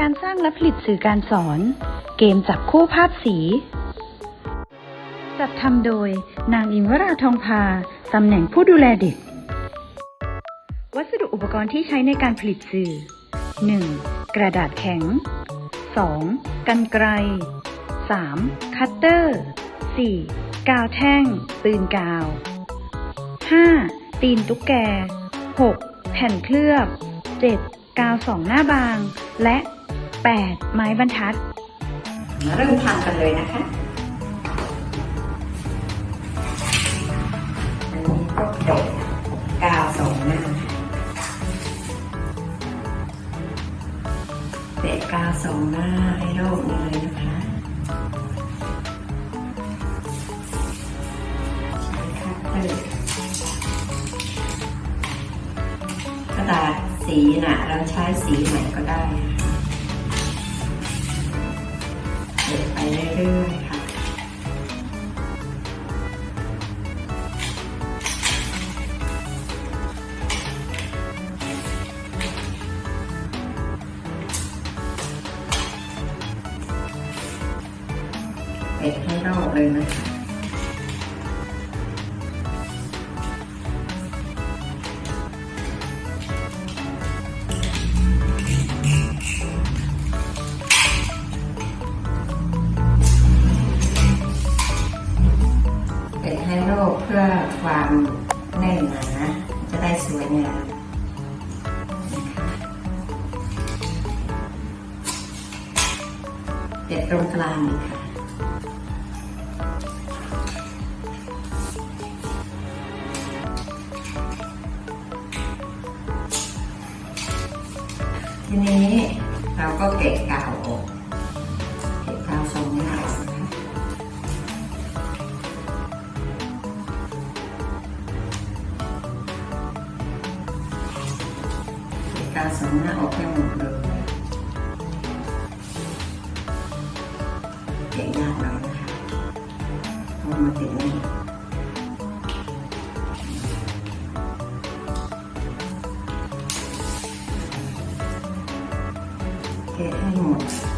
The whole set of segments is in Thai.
การสร้างและผลิตสื่อการสอน เกมจับคู่ภาพสี จัดทำโดยนางอิงวราทองพา ตำแหน่งผู้ดูแลเด็ก วัสดุอุปกรณ์ที่ใช้ในการผลิตสื่อ 1. กระดาษแข็ง 2. กันไกร 3. คัตเตอร์ 4. กาวแท่ง ปืนกาว 5. ตีนตุ๊กแก 6. แผ่นเคลือบ 7. กาวสองหน้าบางและ 8. ไม้บรรทัดมาเริ่มทำกันเลยนะคะอันนี้ก็เด็กาวสองหน้าเด็กาวสองหน้าให้โลกนี้เลยนะคะใช้คัตเตอร์กระดาษสีน่ะเราใช้สีไหนก็ได้ เป็ดให้รอบเลยนะคะเป็ดให้โลกเพื่อความแน่นหนาจะได้สวยงามนะคะเป็ดตรงกลางค่ะ ทีนี้เราก็เกะกาวออกเกะกาวทรงนี้ออกนะคะการสมหน้าออกให้หมดเลยเก่งยากเรานะคะพอมาถึงนี่ เกะ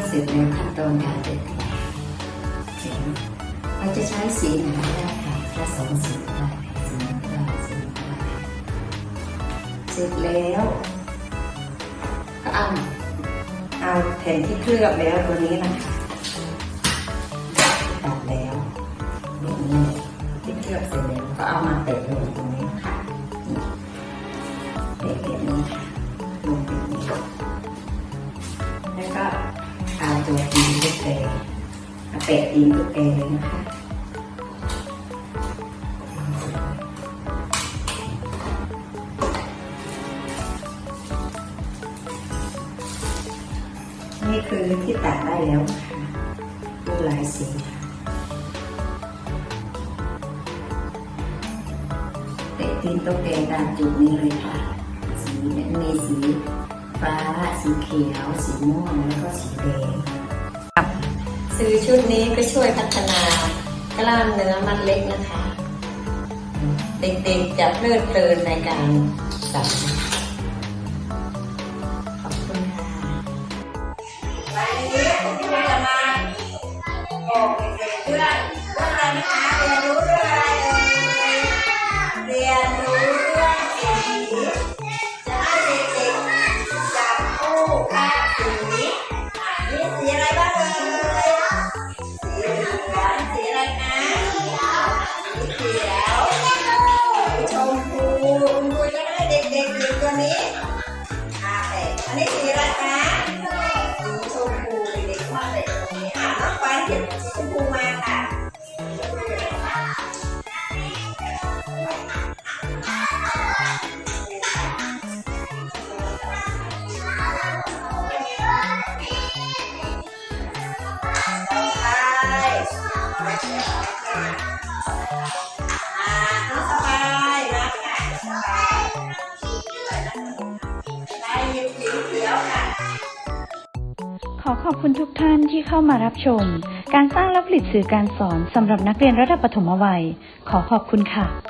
ก็เสร็จแล้วขั้นตอนการเด็ดแผลเห็นเราจะใช้สีไหนก็ได้ค่ะแค่สองสีได้สีได้สีได้เสร็จแล้ว ก็เอาเอาแผ่นที่เคลือบแล้วตัวนี้นะคะตัดแล้วแบบนี้ที่เคลือบเสร็จแล้วก็เอามาเตะลงตรงนี้ค่ะเตะแบบนี้ค่ะลงแบบนี้แล้วก็ เอาตัวตีนตุ๊กแกมาเตะตีนตุ๊กแกเลยนะคะนี่คือที่ตัดได้แล้วค่ะดูหลายสีค่ะเตะตีนต๊ะแกงตามจุดนี้เลยค่ะ สีเนี่ยมีสี ฟ้า สีเขียว สีม่วง แล้วก็สีแดงซื้อชุดนี้ก็ช่วยพัฒนากล้ามเนื้อมัดเล็กนะคะ เด็กๆจะเพลิดเพลินในการสั่งขอบคุณค่ะวันนี้ผมจะมาบอกเด็กๆเพื่อนว่าอะไรนะคะเรียนรู้เรื่อง สีอะไรคะสีชมพูเด็กชอบเลยอะน้องฟ้ยิบสีชมพูมาค่ะไป อขอบคุณทุกท่านที่เข้ามารับชม การสร้างและผลิตสื่อการสอนสำหรับนักเรียนระดับปฐมวัย ขอขอบคุณค่ะ